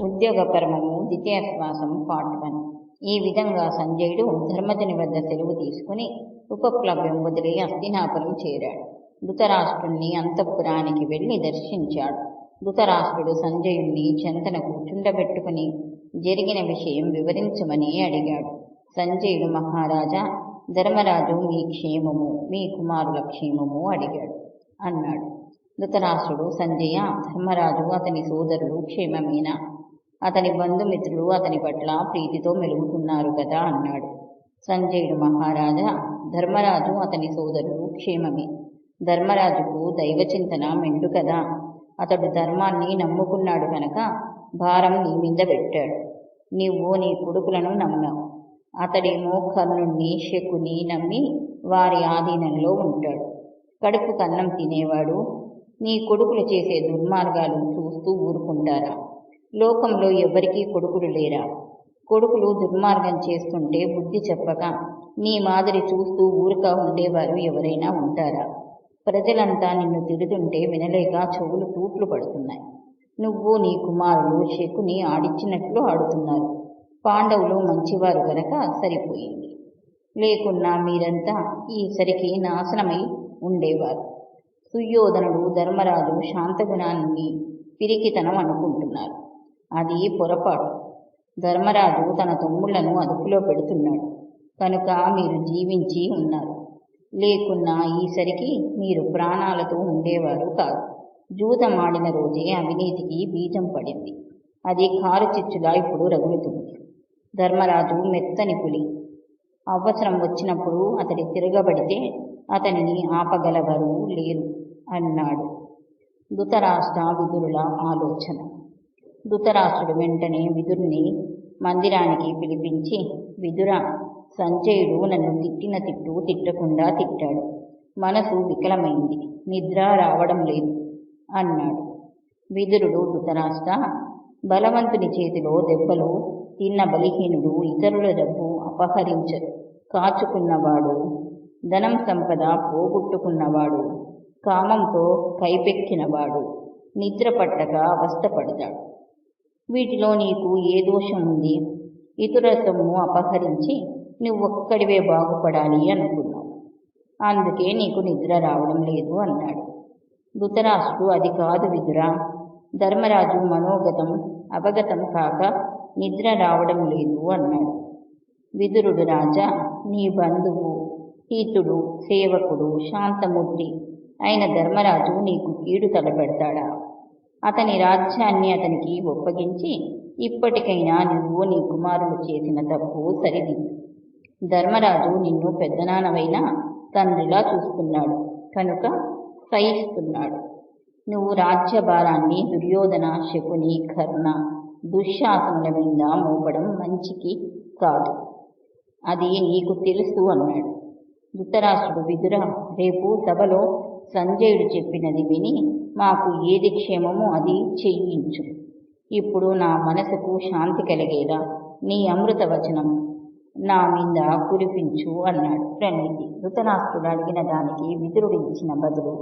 ఉద్యోగపరమము ద్వితీయాశ్వాసం part one ఈ విధంగా సంజయుడు ధర్మజుని వద్ద సెలవు తీసుకుని ఉపప్లవ్యం వదిలి హస్తినాపురం చేరాడు. ధృతరాష్ట్రుణ్ణి అంతఃపురానికి వెళ్ళి దర్శించాడు. ధృతరాష్ట్రుడు సంజయుణ్ణి చెంతన కూర్చుండబెట్టుకుని జరిగిన విషయం వివరించమని అడిగాడు. సంజయుడు మహారాజా ధర్మరాజు మీ క్షేమము మీ కుమారుల క్షేమము అడిగాడు అన్నాడు. ధృతరాష్ట్రుడు సంజయ ధర్మరాజు అతని సోదరులు క్షేమమేనా? అతని బంధుమిత్రులు అతని పట్ల ప్రీతితో మెలుగుతున్నారు కదా అన్నాడు. సంజయుడు మహారాజా ధర్మరాజు అతని సోదరుడు క్షేమమే. ధర్మరాజుకు దైవచింతన మెండు కదా. అతడు ధర్మాన్ని నమ్ముకున్నాడు కనుక భారం నీ మీద పెట్టాడు. నీవు నీ కొడుకులను నమ్మావు. అతడేమో కర్ణుణ్ణి శకుని నమ్మి వారి ఆధీనంలో ఉంటాడు. కడుపు కన్నం తినేవాడు. నీ కొడుకులు చేసే దుర్మార్గాలు చూస్తూ ఊరుకుంటారా? లోకంలో ఎవరికీ కొడుకులు లేరా? కొడుకులు దుర్మార్గం చేస్తుంటే బుద్ధి చెప్పక నీ మాదిరి చూస్తూ ఊరిక ఉండేవారు ఎవరైనా ఉంటారా? ప్రజలంతా నిన్ను తిడుతుంటే వినలేక చెవులు తూట్లు పడుతున్నాయి. నువ్వు నీ కుమారులు శకుని ఆడిచ్చినట్లు ఆడుతున్నారు. పాండవులు మంచివారు గనక సరిపోయింది. లేకున్నా మీరంతా ఈసరికి నాశనమై ఉండేవారు. సుయోధనుడు ధర్మరాజు శాంతగుణాన్ని పిరికితనం అనుకుంటున్నారు. అది పొరపాటు. ధర్మరాజు తన తమ్ముళ్ళను అదుపులో పెడుతున్నాడు. కనుక మీరు జీవించి ఉన్నారు. లేకున్నా ఈసరికి మీరు ప్రాణాలతో ఉండేవారు కాదు. జూతమాడిన రోజే అవినీతికి బీజం పడింది. అది కారు చిచ్చులా ఇప్పుడు రగులుతుంది. ధర్మరాజు మెత్తని పులి. అవసరం వచ్చినప్పుడు అతడి తిరగబడితే అతనిని ఆపగలవరు లేరు అన్నాడు. ధృతరాష్ట్ర విధురుల ఆలోచన. ధృతరాష్ట్రుడు వెంటనే విదురుని మందిరానికి పిలిపించి విదుర సంజయుడు నన్ను తిట్టిన తిట్టు తిట్టకుండా తిట్టాడు. మనసు వికలమైంది. నిద్ర రావడం లేదు అన్నాడు. విదురుడు ధృతరాష్ట్ర బలవంతుని చేతిలో దెబ్బలు తిన్న బలిహీనుడు ఇతరుల డబ్బు అపహరించ కాచుకున్నవాడు ధనం సంపద పోగొట్టుకున్నవాడు కామంతో కైపెక్కినవాడు నిద్ర పట్టక అవస్థపడతాడు. వీటిలో నీకు ఏ దోషం ఉంది? ఇతరత్వము అపహరించి నువ్వొక్కడివే బాగుపడాలి అనుకున్నావు. అందుకే నీకు నిద్ర రావడం లేదు అన్నాడు. ధృతరాష్ట్రుడు అది కాదు విదురా. ధర్మరాజు మనోగతం అవగతం కాక నిద్ర రావడం లేదు అన్నాడు. విదురుడు రాజా నీ బంధువు హీతుడు సేవకుడు శాంతమూర్తి అయిన ధర్మరాజు నీకు కీడు తలపెడతాడా? అతని రాజ్యాన్ని అతనికి ఒప్పగించి ఇప్పటికైనా నువ్వు నీ కుమారుడు చేసిన తప్పు సరిదిద్దు ధర్మరాజు నిన్ను పెద్దనానవైన తండ్రిలా చూస్తున్నాడు కనుక సహిస్తున్నాడు. నువ్వు రాజ్యభారాన్ని దుర్యోధన శకుని కర్ణ దుశ్శాసనుల మీద మోపడం మంచికి కాదు. అది నీకు తెలుసు అన్నాడు. ధృతరాష్ట్రుడు విదుర రేపు సభలో సంజయుడు చెప్పినది విని మాకు ఏది క్షేమమో అది చెయ్యించు ఇప్పుడు నా మనసుకు శాంతి కలిగేలా నీ అమృత వచనం. నా మీద కురిపించు అన్నాడు ప్రణీతి. ధృతరాష్ట్రుడు అడిగిన దానికి విదురుడు ఇచ్చిన బదులు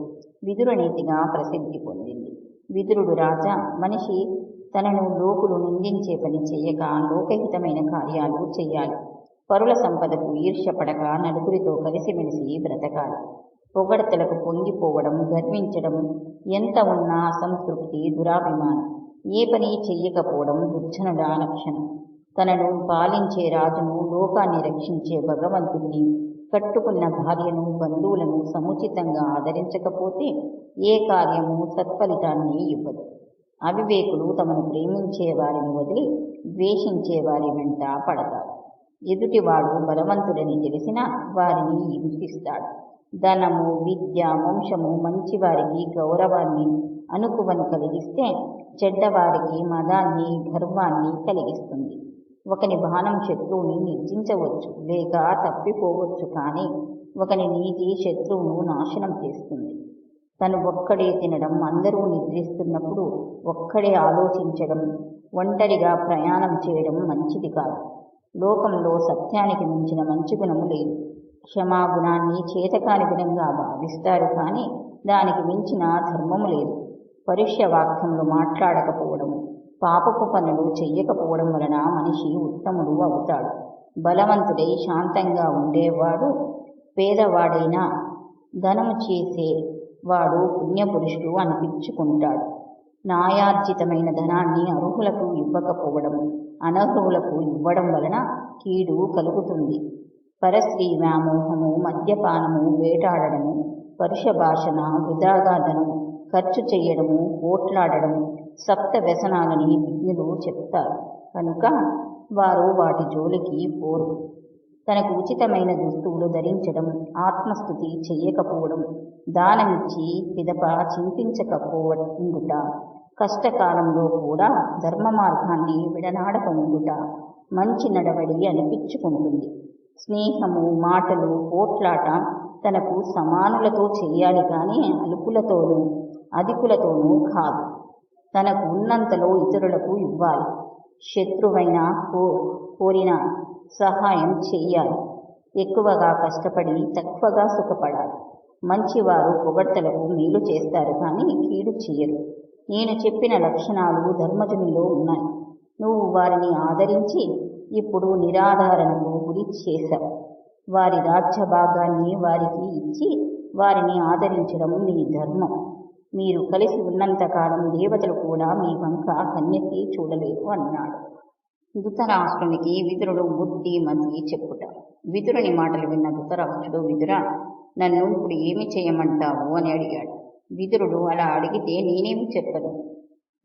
విదురనీతిగా ప్రసిద్ధి పొందింది. విదురుడు రాజా మనిషి తనను లోకులు నిందించే పని చేయక లోకహితమైన కార్యాలు చేయాలి. పరుల సంపదకు ఈర్ష్యపడక నలుగురితో కలిసిమెలిసి బ్రతకాలి. పొగడతలకు పొంగిపోవడం గర్వించడం ఎంత ఉన్నా అసంతృప్తి దురాభిమానం. ఏ పని చెయ్యకపోవడం దుర్జనుల లక్షణం. తనను పాలించే రాజును లోకాన్ని రక్షించే భగవంతుణ్ణి కట్టుకున్న భార్యను బంధువులను సముచితంగా ఆదరించకపోతే ఏ కార్యము సత్ఫలితాన్ని ఇవ్వదు. అవివేకులు తమను ప్రేమించే వారిని వదిలి ద్వేషించే వారి వెంట పడతారు. ఎదుటివాడు బలవంతుడని తెలిసినా వారిని హింసిస్తాడు. ధనము విద్య వంశము మంచివారికి గౌరవాన్ని అనుకువను కలిగిస్తే చెడ్డవారికి మదాన్ని గర్వాన్ని కలిగిస్తుంది. ఒకని బాణం శత్రువుని నిర్జించవచ్చు లేక తప్పిపోవచ్చు కానీ ఒకని నీతి శత్రువును నాశనం చేస్తుంది. తను ఒక్కడే తినడం అందరూ నిద్రిస్తున్నప్పుడు ఒక్కడే ఆలోచించడం ఒంటరిగా ప్రయాణం చేయడం మంచిది కాదు. లోకంలో సత్యానికి మించిన మంచి గుణము లేదు. క్షమాగుణాన్ని చేతకాని గుణంగా భావిస్తారు కానీ దానికి మించిన ధర్మము లేదు. పరుష్య వాక్యములు మాట్లాడకపోవడము పాపపు పనులు చెయ్యకపోవడం వలన మనిషి ఉత్తముడు అవుతాడు. బలవంతుడై శాంతంగా ఉండేవాడు పేదవాడైనా ధనము చేసే వాడు పుణ్యపురుషుడు అనిపించుకుంటాడు. న్యాయార్జితమైన ధనాన్ని అర్హులకు ఇవ్వకపోవడం అనర్హులకు ఇవ్వడం వలన కీడు కలుగుతుంది. పరస్త్రీ వ్యామోహము మద్యపానము వేటాడడము పరుష భాషణ వృధాగాదనం ఖర్చు చేయడము పోట్లాడడము సప్త వ్యసనాలని విజ్ఞులు చెప్తారు. కనుక వారు వాటి జోలికి పోరు. తనకు ఉచితమైన దుస్తువులు ధరించడం ఆత్మస్థుతి చేయకపోవడం దానమిచ్చి పిదప చింతించకపోవడుట కష్టకాలంలో కూడా ధర్మ మార్గాన్ని విడనాడక ఉండుట మంచి నడవడి అనిపించుకుంటుంది. స్నేహము మాటలు పోట్లాట తనకు సమానులతో చేయాలి కానీ అలుపులతోనూ అధికులతోనూ కాదు. తనకు ఉన్నంతలో ఇతరులకు ఇవ్వాలి. శత్రువైన కో కోరిన సహాయం చెయ్యాలి ఎక్కువగా కష్టపడి తక్కువగా సుఖపడాలి. మంచివారు పొగడ్తలకు మేలు చేస్తారు కానీ కీడు చెయ్యరు నేను చెప్పిన లక్షణాలు ధర్మజునిలో ఉన్నాయి. నువ్వు వారిని ఆదరించి ఇప్పుడు నిరాధారణకు గురి చేశావు వారి రాజ్య భాగాన్ని వారికి ఇచ్చి వారిని ఆదరించడం మీ ధర్మం. మీరు కలిసి ఉన్నంతకాలం దేవతలు కూడా మీ వంక కన్యెత్తి చూడలేదు అన్నాడు. ధృతరాష్ట్రునికి విదురుడు బుద్ధి మతి చెప్పుట. విదురుని మాటలు విన్న ధృతరాష్ట్రుడు విదుర నన్ను ఇప్పుడు ఏమి చేయమంటావు? అని అడిగాడు. విదురుడు అలా అడిగితే నేనేమి చెప్పను?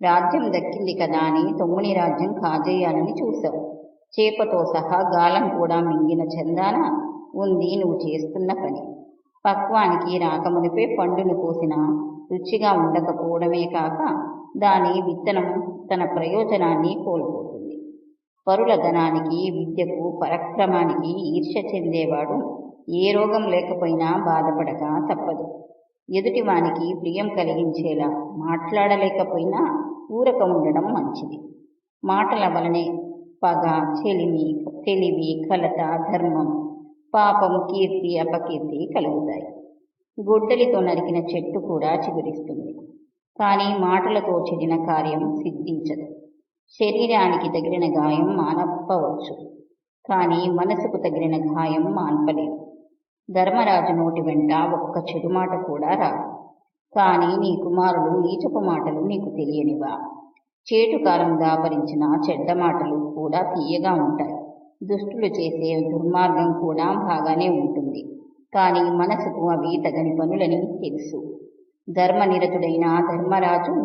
రాజ్యం దక్కింది కదా అని తొమ్మిది రాజ్యం కాజేయాలని చూశావు. చేపతో సహా గాలం కూడా మింగిన చందాన ఉంది నువ్వు చేస్తున్న పని. పక్వానికి రాకమునిపే పండును కోసిన రుచిగా ఉండకపోవడమే కాక దాని విత్తనం తన ప్రయోజనాన్ని కోల్పోతుంది. పరుల ధనానికి విద్యకు పరక్రమానికి ఈర్ష్య చెందేవాడు ఏ రోగం లేకపోయినా బాధపడక తప్పదు. ఎదుటివానికి ప్రియం కలిగించేలా మాట్లాడలేకపోయినా ఊరక ఉండడం మంచిది. మాటల వలనే పగ చెలిమి తెలివి కలత ధర్మం పాపం కీర్తి అపకీర్తి కలుగుతాయి. గొడ్డలితో నరికిన చెట్టు కూడా చిగురిస్తుంది. కానీ మాటలతో చెడిన కార్యం సిద్ధించదు. శరీరానికి తగిలిన గాయం మానప్పవచ్చు. కానీ మనసుకు తగిలిన గాయం మాన్పలేదు. ధర్మరాజు నోటి వెంట ఒక్క చెడు మాట కూడా రాదు. కానీ నీ కుమారుడు నీచపు మాటలు నీకు తెలియనివా? చేటుకాలం దాపరించిన చెడ్డ మాటలు కూడా తీయగా ఉంటాయి. దుష్టులు చేసే దుర్మార్గం కూడా బాగానే ఉంటుంది. కానీ మనసుకు అవి తగని పనులని తెలుసు. ధర్మనిరతుడైన ధర్మరాజు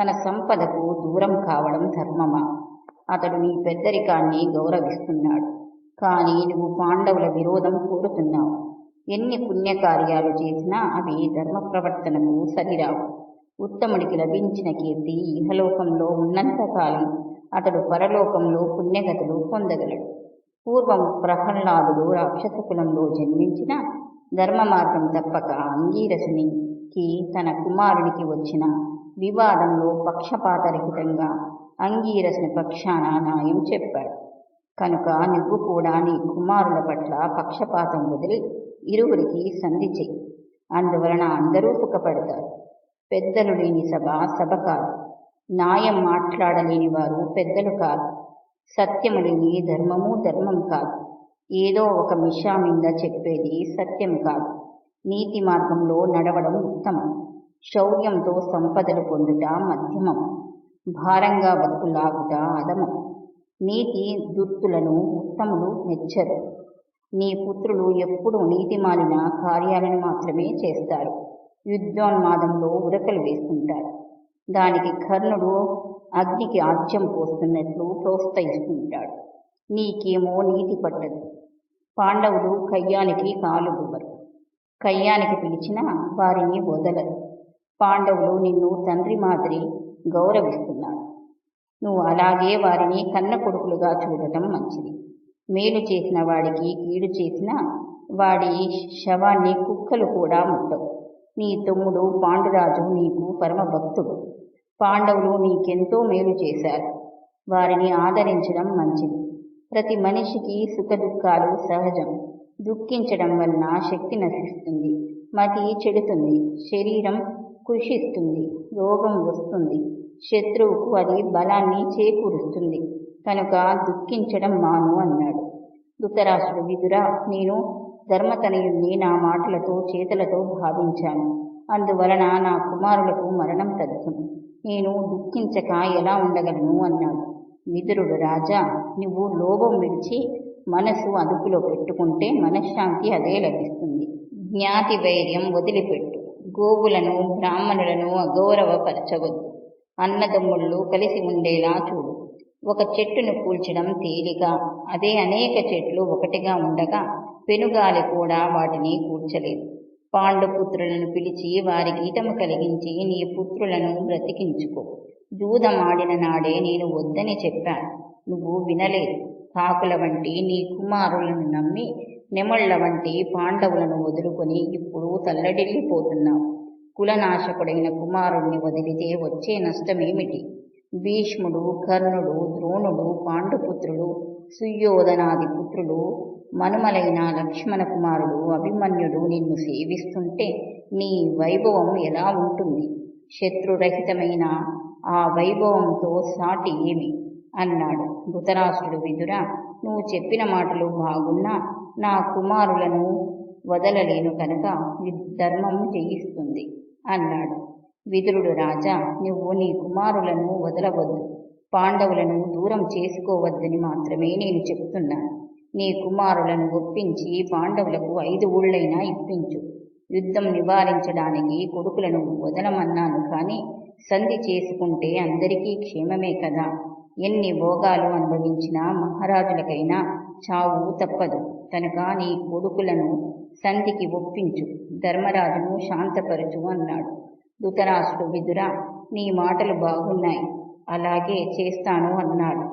తన సంపదకు దూరం కావడం ధర్మమా? అతడు నీ పెద్దరికాన్ని గౌరవిస్తున్నాడు. కానీ నువ్వు పాండవుల విరోధం కోరుతున్నావు. ఎన్ని పుణ్యకార్యాలు చేసినా అవి ధర్మ ప్రవర్తనకు సరిరావు. ఉత్తముడికి లభించిన కీర్తి ఇహలోకంలో ఉన్నంతకాలం అతడు పరలోకంలో పుణ్యగతులు పొందగలడు. పూర్వం ప్రహ్లాదుడు రాక్షస కులంలో జన్మించిన ధర్మ మార్గం తప్పక అంగీరసునికి తన కుమారునికి వచ్చిన వివాదంలో పక్షపాతరహితంగా అంగీరసుని పక్షాన న్యాయం చెప్పాడు. కనుక నువ్వు కూడా నీ కుమారుల పట్ల పక్షపాతం వదిలి ఇరువురికి సంధి చెయ్యి. అందువలన అందరూ సుఖపడతారు. పెద్దలు లేని సభ సభ కాదు. న్యాయం మాట్లాడలేని వారు పెద్దలు కాదు. సత్యము లేని ధర్మము ధర్మం కాదు. ఏదో ఒక మిషా మీద చెప్పేది సత్యం కాదు. నీతి మార్గంలో నడవడం ఉత్తమం. శౌర్యంతో సంపదలు పొందుట మధ్యమం. భారంగా బతుకులాగుట అధమం. నీతి దుర్తులను ఉత్తములు మెచ్చరు. నీ పుత్రులు ఎప్పుడూ నీతిమాలిన కార్యాలను మాత్రమే చేస్తారు. యుద్ధోన్మాదంలో ఉరకలు వేస్తుంటాడు దానికి కర్ణుడు అగ్నికి ఆజ్యం పోస్తున్నట్లు ప్రోత్సహిస్తుంటాడు. నీకేమో నీతి పట్టదు. పాండవులు కయ్యానికి కాలు గువ్వరు. కయ్యానికి పిలిచినా వారిని వదలరు. పాండవులు నిన్ను తండ్రి మాదిరి గౌరవిస్తున్నారు నువ్వు అలాగే వారిని కన్న కొడుకులుగా చూడటం మంచిది. మేలు చేసిన వాడికి కీడు చేసిన వాడి శవాన్ని కుక్కలు కూడా ముట్టవు. నీ తమ్ముడు పాండురాజు నీకు పరమభక్తుడు. పాండవులు నీకెంతో మేలు చేశారు. వారిని ఆదరించడం మంచిది. ప్రతి మనిషికి సుఖదుఖాలు సహజం. దుఃఖించడం వలన శక్తి నశిస్తుంది. మతి చెడుతుంది. శరీరం కృషిస్తుంది. రోగం వస్తుంది. శత్రువుకు అది బలాన్ని చేకూరుస్తుంది. కనుక దుఃఖించడం మాను అన్నాడు. ధృతరాష్ట్రుడు విదురా నేను ధర్మతనయుణ్ణి నా మాటలతో చేతులతో భావించాను. అందువలన నా కుమారులకు మరణం తగ్గుతుంది నేను దుఃఖించక ఎలా ఉండగలను? అన్నాడు. విదురుడు రాజా నువ్వు లోభం విడిచి మనసు అదుపులో పెట్టుకుంటే మనశ్శాంతి అదే లభిస్తుంది. జ్ఞాతి వైర్యం వదిలిపెట్టు. గోవులను బ్రాహ్మణులను అగౌరవపరచవద్దు. అన్నదమ్ముళ్ళు కలిసి ఉండేలా చూడు. ఒక చెట్టును కూల్చడం తేలిక. అదే అనేక చెట్లు ఒకటిగా ఉండగా పెనుగాలి కూడా వాటిని కూర్చలేదు. పాండుపుత్రులను పిలిచి వారికి గీతము కలిగించి నీ పుత్రులను బ్రతికించుకో. జూదమాడిన నాడే నేను వద్దని చెప్పాను. నువ్వు వినలేదు. కాకుల వంటి నీ కుమారులను నమ్మి నెమళ్ళ వంటి పాండవులను వదులుకొని ఇప్పుడు తల్లడిల్లిపోతున్నావు. కులనాశకుడైన కుమారుణ్ణి వదిలితే వచ్చే నష్టమేమిటి? భీష్ముడు కర్ణుడు ద్రోణుడు పాండుపుత్రుడు సుయోధనాది పుత్రులు మనుమలైన లక్ష్మణ కుమారుడు అభిమన్యుడు నిన్ను సేవిస్తుంటే నీ వైభవం ఎలా ఉంటుంది? శత్రురహితమైన ఆ వైభవంతో సాటి ఏమి? అన్నాడు. ధృతరాష్ట్రుడు విదుర నువ్వు చెప్పిన మాటలు బాగున్నా నా కుమారులను వదలలేను కనుక ధర్మం జయిస్తుంది అన్నాడు. విదురుడు రాజా నువ్వు నీ కుమారులను వదలవద్దు. పాండవులను దూరం చేసుకోవద్దని మాత్రమే నేను చెప్తున్నాను నీ కుమారులను ఒప్పించి పాండవులకు ఐదు ఊళ్ళైనా ఇప్పించు. యుద్ధం నివారించడానికి కొడుకులను వదలమన్నాను కానీ సంధి చేసుకుంటే అందరికీ క్షేమమే కదా. ఎన్ని భోగాలు అనుభవించినా మహారాజులకైనా చావు తప్పదు. కనుక నీ కొడుకులను సంధికి ఒప్పించు. ధర్మరాజును శాంతపరచు అన్నాడు. ధృతరాష్ట్రుడు విదురా నీ మాటలు బాగున్నాయి. అలాగే చేస్తాను అన్నాడు.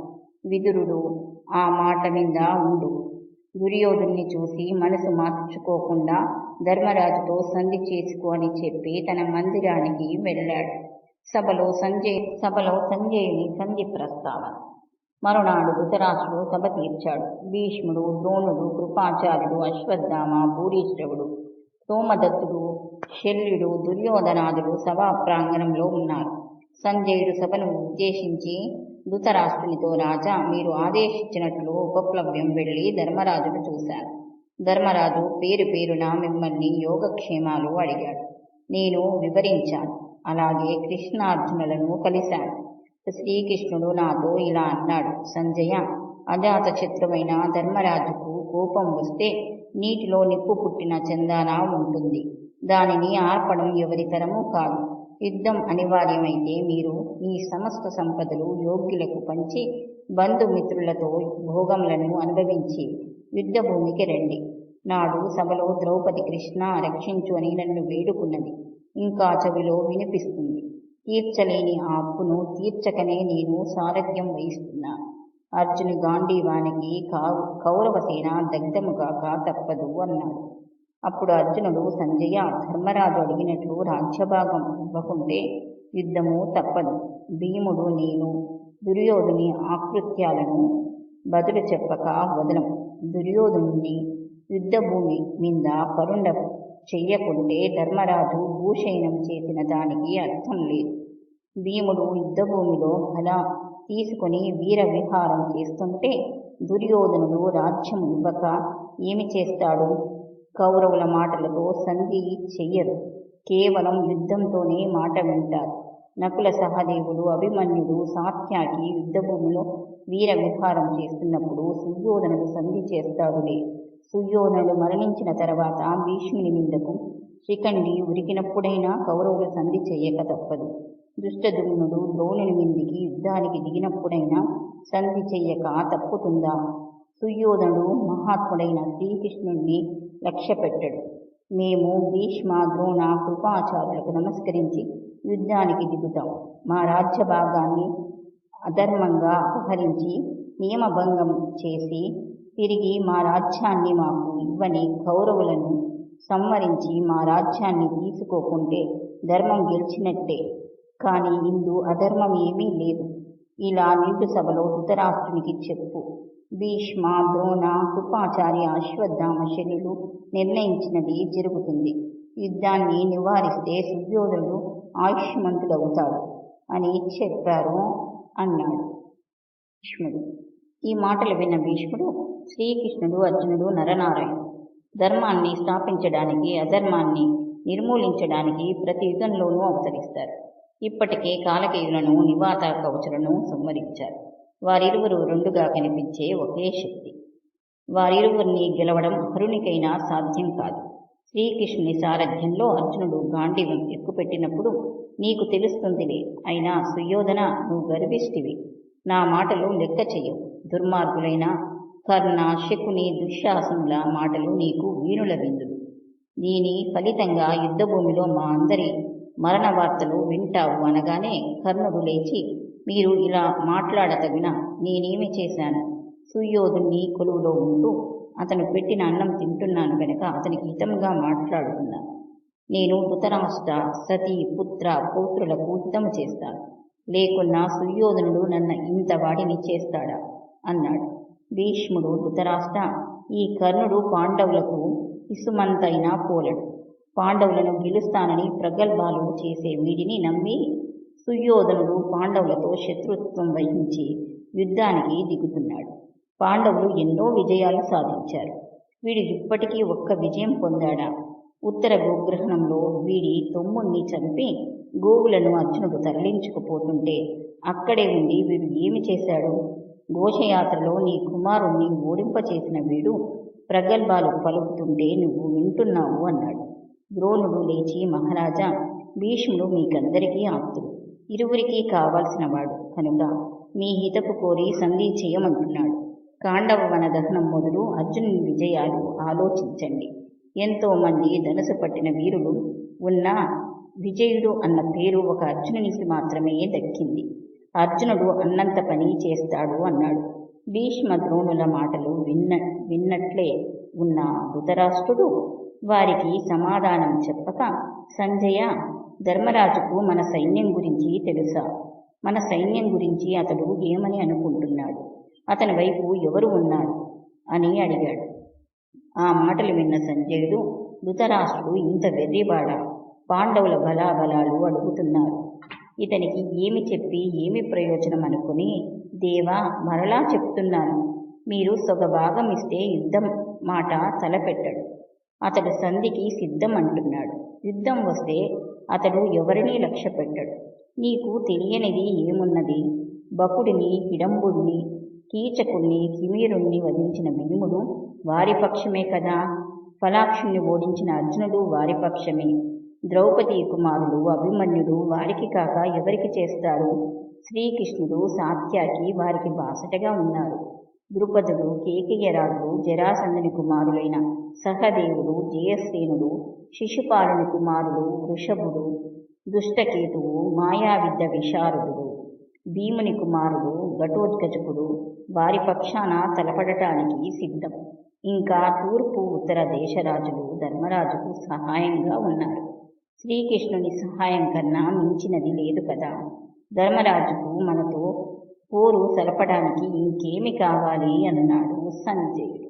విదురుడు ఆ మాట మీద ఉండు. దుర్యోధుని చూసి మనసు మార్చుకోకుండా ధర్మరాజుతో సంధి చేసుకో అని చెప్పి తన మందిరానికి వెళ్ళాడు. సభలో సంజయ్ సభలో సంజయుని సంధి ప్రస్తావన. మరునాడు ధృతరాష్ట్రుడు సభ తీర్చాడు. భీష్ముడు ద్రోణుడు కృపాచార్యుడు అశ్వత్థామ భూరీశ్రవుడు సోమదత్తుడు శల్యుడు దుర్యోధనాదులు సభా ప్రాంగణంలో ఉన్నారు. సంజయుడు సభను ఉద్దేశించి ధృతరాష్ట్రునితో రాజా మీరు ఆదేశించినట్లు ఉపప్లవ్యం వెళ్ళి ధర్మరాజును చూశాను ధర్మరాజు పేరు పేరున మిమ్మల్ని యోగక్షేమాలు అడిగాడు. నేను వివరించాను. అలాగే కృష్ణార్జునులను కలిశాను. శ్రీకృష్ణుడు నాతో ఇలా అన్నాడు. సంజయ అజాత శత్రువైన ధర్మరాజుకు కోపం వస్తే నీటిలో నిప్పు పుట్టిన చందాన ఉంటుంది. దానిని ఆర్పడం ఎవరితరము కాదు. యుద్ధం అనివార్యమైతే మీరు మీ సమస్త సంపదలు యోగ్యులకు పంచి బంధుమిత్రులతో భోగములను అనుభవించి యుద్ధభూమికి రండి. నాడు సభలో ద్రౌపది కృష్ణ రక్షించు అని నన్ను వేడుకున్నది. ఇంకా చెవిలో వినిపిస్తుంది. తీర్చలేని ఆ అప్పును తీర్చకనే నేను సారథ్యం వహిస్తున్నాను అర్జును గాంధీవానికి కావు కౌరవసేన దగ్ధముగాక తప్పదు అన్నాడు. అప్పుడు అర్జునుడు సంజయ ధర్మరాజు అడిగినట్లు రాజ్యభాగం ఇవ్వకుంటే యుద్ధము తప్పదు. భీముడు నేను దుర్యోధుని ఆకృత్యాలను బదులు చెప్పక వదలం. దుర్యోధనుని యుద్ధభూమి మీద పరుండ చెయ్యకుంటే ధర్మరాజు భూషయనం చేసిన దానికి అర్థం లేదు. భీముడు యుద్ధభూమిలో అలా తీసుకొని వీర విహారం చేస్తుంటే దుర్యోధనుడు రాజ్యం ఇవ్వక ఏమి చేస్తాడు? కౌరవుల మాటలతో సంధి చెయ్యరు కేవలం యుద్ధంతోనే మాట వింటారు. నకుల సహదేవుడు అభిమన్యుడు సాత్యాకి యుద్ధభూమిలో వీర విహారం చేస్తున్నప్పుడు సుయోధనుడు సంధి చేస్తాడులే. సుయోధనుడు మరణించిన తర్వాత భీష్ముని మీదకు శిఖండి ఉరికినప్పుడైనా కౌరవులు సంధి చేయక తప్పదు. దుష్టదుమ్నుడు ద్రోణుని మీదికి యుద్ధానికి దిగినప్పుడైనా సంధి చెయ్యక తప్పుతుందా? సుయోధనుడు మహాత్ముడైన శ్రీకృష్ణుణ్ణి లక్ష్యపెట్టడు మేము భీష్మ ద్రోణ కృపాచార్యులకు నమస్కరించి యుద్ధానికి దిగుతాం. మా రాజ్య భాగాన్ని అధర్మంగా అపహరించి నియమభంగం చేసి తిరిగి మా రాజ్యాన్ని మాకు ఇవ్వని కౌరవులను సంవరించి మా రాజ్యాన్ని తీసుకోకుంటే ధర్మం గెలిచినట్టే. కానీ ఇందు అధర్మం ఏమీ లేదు. ఇలా నిండు సభలో ధృతరాష్ట్రునికి చెప్పు. భీష్మ ద్రోణ కృపాచార్య అశ్వత్థామ శనులు నిర్ణయించినది జరుగుతుంది. యుద్ధాన్ని నివారిస్తే సుయోధనుడు ఆయుష్మంతుడవుతాడు అని చెప్పారు అన్నాడు భీష్ముడు. ఈ మాటలు విన్న భీష్ముడు శ్రీకృష్ణుడు అర్జునుడు నరనారాయణుడు ధర్మాన్ని స్థాపించడానికి అధర్మాన్ని నిర్మూలించడానికి ప్రతి యుగంలోనూ అవతరిస్తారు. ఇప్పటికే కాలకేయులను నివాత కవచులను సంహరించారు. వారిరువురు రెండుగా కనిపించే ఒకే శక్తి. వారిరువురిని గెలవడం అహరునికైనా సాధ్యం కాదు. శ్రీకృష్ణుని సారథ్యంలో అర్జునుడు గాంధీవం ఎక్కుపెట్టినప్పుడు నీకు తెలుస్తుందిలే. అయినా సుయోధన నువ్వు గర్విష్టివి నా మాటలు లెక్క చెయ్యవు. దుర్మార్గులైన కర్ణ శకుని దుశ్శాసనుల మాటలు నీకు వీణుల విందులు. దీని ఫలితంగా యుద్ధభూమిలో మా అందరి మరణ వార్తలు వింటావు అనగానే కర్ణుడు లేచి మీరు ఇలా మాట్లాడతగిన నేనేమి చేశాను? సుయోధుని కొలువులో ఉంటూ అతను పెట్టిన అన్నం తింటున్నాను గనక అతనికి హితంగా మాట్లాడుతున్నాను నేను ధృతరాష్ట్ర సతీ పుత్ర పౌత్రులకు హితము చేస్తాను. లేకున్నా సుయోధనుడు నన్ను ఇంత వాడిని చేస్తాడా? అన్నాడు. భీష్ముడు ధృతరాష్ట్ర ఈ కర్ణుడు పాండవులకు ఇసుమంతైనా పోలడు. పాండవులను గెలుస్తానని ప్రగల్భాలు చేసే వీడిని నమ్మి సుయోధనుడు పాండవులతో శత్రుత్వం వహించి యుద్ధానికి దిగుతున్నాడు. పాండవులు ఎన్నో విజయాలు సాధించారు. వీడు ఇప్పటికీ ఒక్క విజయం పొందాడా? ఉత్తర గోగ్రహణంలో వీడి తొమ్ముణ్ణి చంపి గోవులను అర్జునుడు తరలించుకుపోతుంటే అక్కడే ఉండి వీడు ఏమి చేశాడు? ఘోషయాత్రలో నీ కుమారుణ్ణి ఓడింపచేసిన వీడు ప్రగల్భాలు పలుకుతుంటే నువ్వు వింటున్నావు అన్నాడు. ద్రోణుడు లేచి మహారాజా భీష్ముడు మీకందరికీ ఆప్తుడు. ఇరువురికి కావాల్సిన వాడు కనుక మీ హితపు కోరి సంధి చేయమంటున్నాడు. కాండవ వన దహనం మొదలు అర్జునుని విజయాలు ఆలోచించండి. ఎంతో మంది ధనుసు పట్టిన వీరులు ఉన్న విజయుడు అన్న పేరు ఒక అర్జునునికి మాత్రమే దక్కింది. అర్జునుడు అన్నంత పని చేస్తాడు అన్నాడు. భీష్మ ద్రోణుల మాటలు విన్న విన్నట్లే ఉన్న ధృతరాష్ట్రుడు వారికి సమాధానం చెప్పక సంజయ ధర్మరాజుకు మన సైన్యం గురించి తెలుసా? మన సైన్యం గురించి అతడు ఏమని అనుకుంటున్నాడు? అతని వైపు ఎవరు ఉన్నారు? అని అడిగాడు. ఆ మాటలు విన్న సంజయుడు ధృతరాష్ట్రుడు ఇంత వెర్రివాడా పాండవుల బలాబలాలు అడుగుతున్నారు. ఇతనికి ఏమి చెప్పి ఏమి ప్రయోజనం అనుకుని దేవా మరలా చెప్తున్నాను. మీరు సొగభాగం ఇస్తే యుద్ధం మాట తలపెట్టడు. అతడు సంధికి సిద్ధం అంటున్నాడు. యుద్ధం వస్తే అతడు ఎవరినీ లక్ష్య పెట్టడు నీకు తెలియనిది ఏమున్నది? బకుడిని హిడంబుడిని కీచకుణ్ణి కిమీరుణ్ణి వధించిన భీముడు వారి పక్షమే కదా? ఫలాక్షుణ్ణి ఓడించిన అర్జునుడు వారి పక్షమే. ద్రౌపది కుమారుడు అభిమన్యుడు వారికి కాక ఎవరికి చేస్తారు? శ్రీకృష్ణుడు సాత్యాకి వారికి బాసటగా ఉన్నారు. దృపదుడు కేకయరాజుడు జరాసంధుని కుమారులైన సహదేవుడు జయసేనుడు శిశుపాలుని కుమారుడు వృషభుడు దుష్టకేతువు మాయావిద్య విశారదుడు భీముని కుమారుడు ఘటోత్కచకుడు వారి పక్షాన తలపడటానికి సిద్ధం. ఇంకా తూర్పు ఉత్తర దేశరాజులు ధర్మరాజుకు సహాయంగా ఉన్నారు. శ్రీకృష్ణుని సహాయం కన్నా మించినది లేదు కదా. ధర్మరాజుకు మనతో పోరు సరపడానికి ఇంకేమి కావాలి? అన్నాడు సంజయ్.